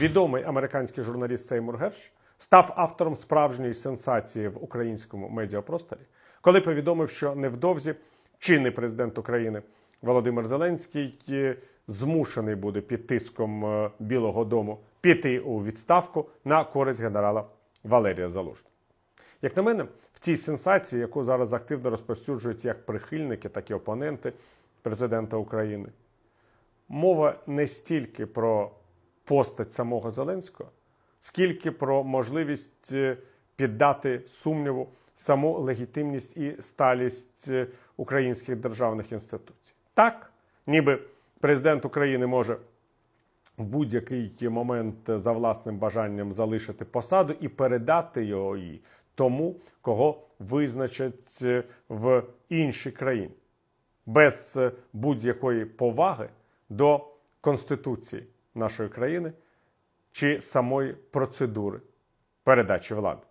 Відомий американський журналіст Сеймур Герш став автором справжньої сенсації в українському медіапросторі, коли повідомив, що невдовзі чинний президент України Володимир Зеленський змушений буде під тиском е, Білого Дому піти у відставку на користь генерала Валерія Залужного. Як на мене, в цій сенсації, яку зараз активно розповсюджують як прихильники, так і опоненти президента України, мова не стільки про постать самого Зеленського, скільки про можливість е, піддати сумніву саму легітимність і сталість е, українських державних інституцій. Так, ніби президент України може в будь-який момент за власним бажанням залишити посаду і передати його їй тому, кого визначать е, в іншій країні, без будь-якої поваги до Конституції нашої країни чи самої процедури передачі влади.